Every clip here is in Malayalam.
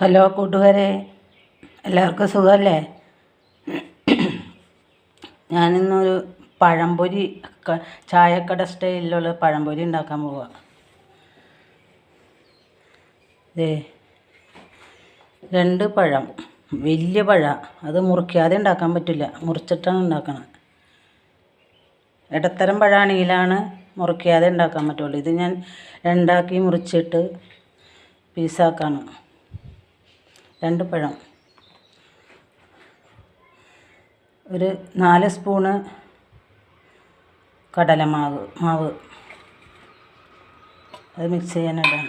ഹലോ കൂട്ടുകാരെ എല്ലാവർക്കും സുഖമല്ലേ? ഞാനിന്നൊരു പഴംപൊരി ചായക്കട സ്റ്റൈലിലുള്ള പഴംപൊരി ഉണ്ടാക്കാൻ പോവുക ദേ രണ്ട് പഴം വലിയ പഴ. അത് മുറിക്കാതെ ഉണ്ടാക്കാൻ പറ്റില്ല. മുറിച്ചിട്ടാണ് ഉണ്ടാക്കണം. ഇടത്തരം പഴമാണെങ്കിലാണ് മുറിക്കാതെ ഉണ്ടാക്കാൻ പറ്റുള്ളൂ. ഇത് ഞാൻ രണ്ടാക്കി മുറിച്ചിട്ട് പീസാക്കാണ്. രണ്ട് പഴം. ഒരു നാല് സ്പൂണ് കടലമാവ് മാവ് അത് മിക്സ് ചെയ്യാനിടാം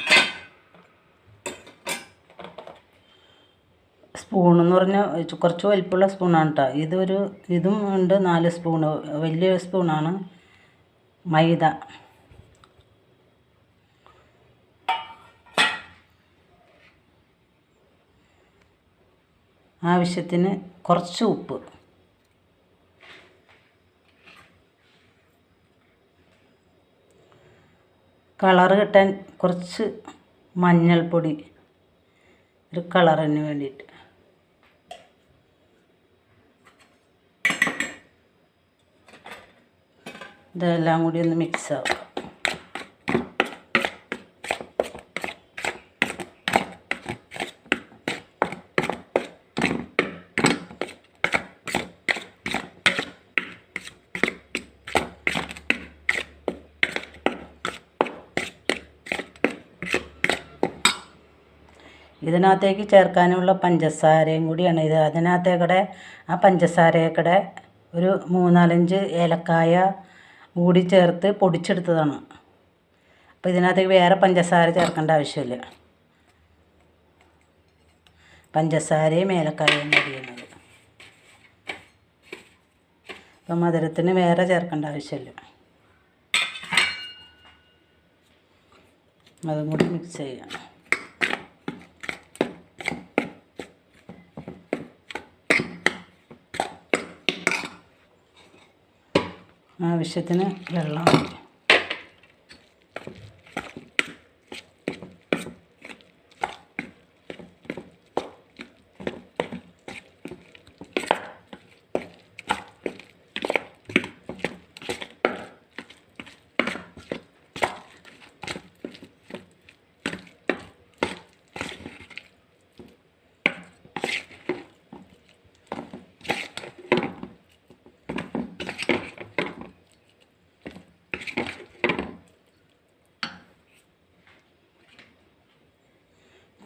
സ്പൂൺ എന്ന് പറഞ്ഞാൽ കുറച്ച് വലിപ്പമുള്ള സ്പൂണാണ് കേട്ടോ ഇതൊരു ഇതും ഉണ്ട് നാല് സ്പൂണ്. വലിയ സ്പൂണാണ് മൈദ. ആവശ്യത്തിന് കുറച്ച് ഉപ്പ്. കളറ് കിട്ടാൻ കുറച്ച് മഞ്ഞൾപ്പൊടി ഒരു കളറിന് വേണ്ടിയിട്ട്. ഇതെല്ലാം കൂടി ഒന്ന് മിക്സ് ആക്കുക ഇതിനകത്തേക്ക് ചേർക്കാനുള്ള പഞ്ചസാരയും കൂടിയാണ് ഇത്. അതിനകത്തേക്കൂടെ ആ പഞ്ചസാരയൊക്കെ ഒരു മൂന്നാലഞ്ച് ഏലക്കായ കൂടി ചേർത്ത് പൊടിച്ചെടുത്തതാണ്. അപ്പോൾ ഇതിനകത്തേക്ക് വേറെ പഞ്ചസാര ചേർക്കേണ്ട ആവശ്യമില്ല. പഞ്ചസാരയും ഏലക്കായയും കൂടിയാണ് അപ്പം മധുരത്തിന് വേറെ ചേർക്കേണ്ട ആവശ്യമില്ല. അതും കൂടി മിക്സ് ചെയ്യാം. ആവശ്യത്തിന് വെള്ളം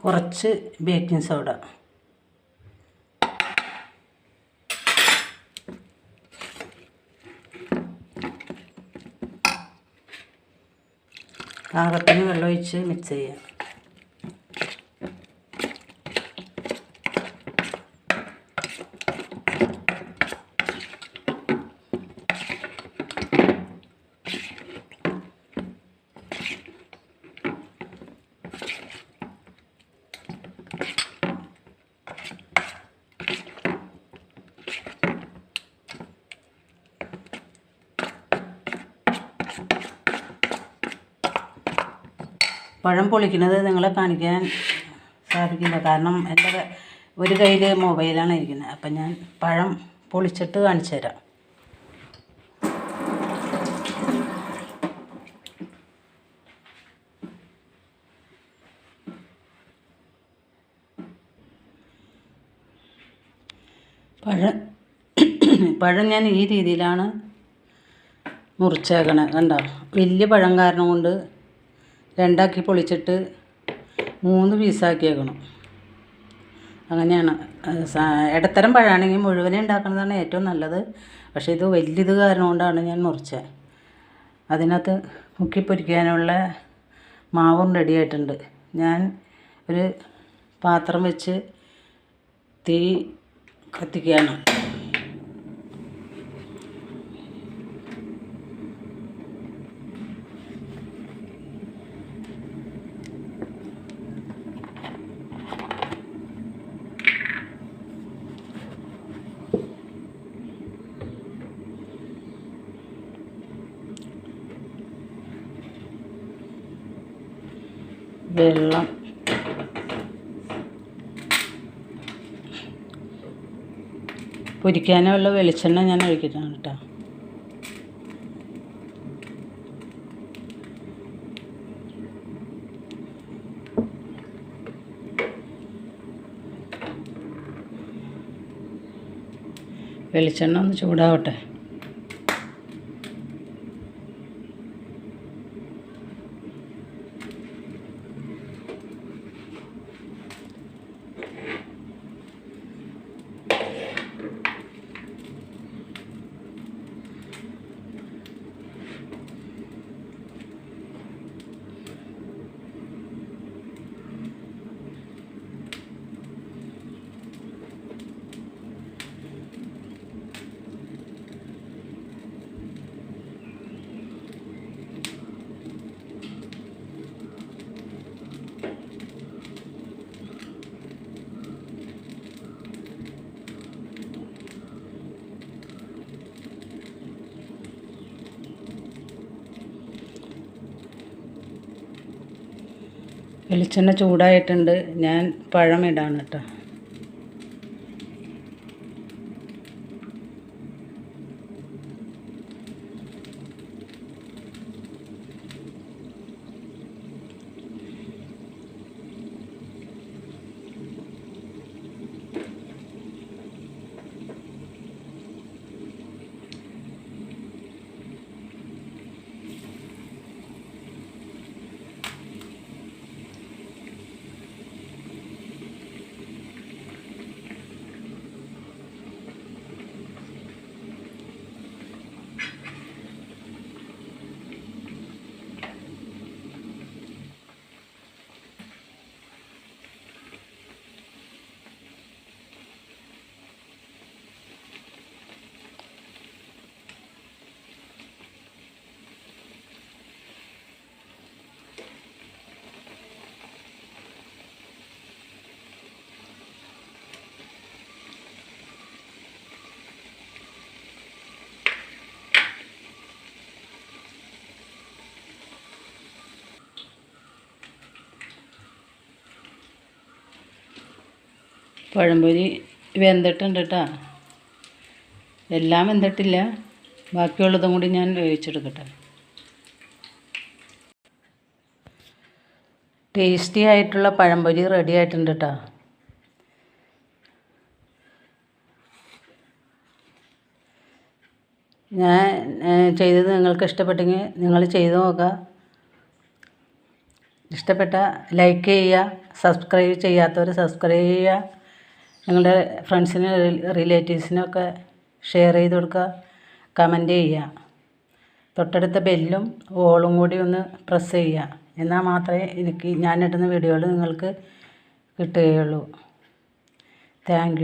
കുറച്ച് ബേക്കിംഗ് സോഡ പാകത്തിന് വെള്ളമൊഴിച്ച് മിക്സ് ചെയ്യാം. പഴം പൊളിക്കുന്നത് നിങ്ങളെ കാണിക്കാൻ സാധിക്കില്ല. കാരണം എന്റെ ഒരു കയ്യിൽ മൊബൈലാണ് ഇരിക്കുന്നത്. അപ്പം ഞാൻ പഴം പൊളിച്ചിട്ട് കാണിച്ചു തരാം. പഴം പഴം ഞാൻ ഈ രീതിയിലാണ് മുറിച്ചേക്കണേ. കണ്ടോ? വലിയ പഴം കാരണം കൊണ്ട് രണ്ടാക്കി പൊളിച്ചിട്ട് മൂന്ന് പീസാക്കിയേക്കണം. അങ്ങനെയാണ്. ഇടത്തരം പഴമാണെങ്കിൽ മുഴുവനെ ഉണ്ടാക്കുന്നതാണ് ഏറ്റവും നല്ലത്. പക്ഷേ ഇത് വലിയത് കാരണം കൊണ്ടാണ് ഞാൻ മുറിച്ചത് അതിനകത്ത് മുക്കി പൊരിക്കാനുള്ള മാവും റെഡിയായിട്ടുണ്ട് ഞാൻ ഒരു പാത്രം വെച്ച് തീ കത്തിക്കുകയാണ്. വെള്ളം. പൊരിക്കാനുള്ള വെളിച്ചെണ്ണ ഞാൻ ഒഴിക്കുന്നതാണ് കേട്ടോ. വെളിച്ചെണ്ണ ഒന്ന് ചൂടാവട്ടെ. വെളിച്ചെണ്ണ ചൂടായിട്ടുണ്ട്. ഞാൻ പഴം കേട്ടോ. പഴംപൊരി വെന്തിട്ടുണ്ട് കേട്ടോ എല്ലാം വെന്തിട്ടില്ല. ബാക്കിയുള്ളതും കൂടി ഞാൻ വേവിച്ചെടുക്കട്ടെ. ടേസ്റ്റി ആയിട്ടുള്ള പഴംപൊരി റെഡി ആയിട്ടുണ്ട് കേട്ടോ ഞാൻ ചെയ്തത് നിങ്ങൾക്ക് ഇഷ്ടപ്പെട്ടെങ്കിൽ നിങ്ങൾ ചെയ്ത് നോക്കുക. ഇഷ്ടപ്പെട്ട ലൈക്ക് ചെയ്യുക. സബ്സ്ക്രൈബ് ചെയ്യാത്തവർ സബ്സ്ക്രൈബ് ചെയ്യുക. നിങ്ങളുടെ ഫ്രണ്ട്സിന് റിലേറ്റീവ്സിനൊക്കെ ഷെയർ ചെയ്ത് കൊടുക്കുക കമന്റ് ചെയ്യുക. തൊട്ടടുത്ത ബെല്ലും ഓളും കൂടി ഒന്ന് പ്രസ് ചെയ്യുക. എന്നാൽ മാത്രമേ എനിക്ക് ഇടുന്ന വീഡിയോകൾ നിങ്ങൾക്ക് കിട്ടുകയുള്ളൂ. താങ്ക്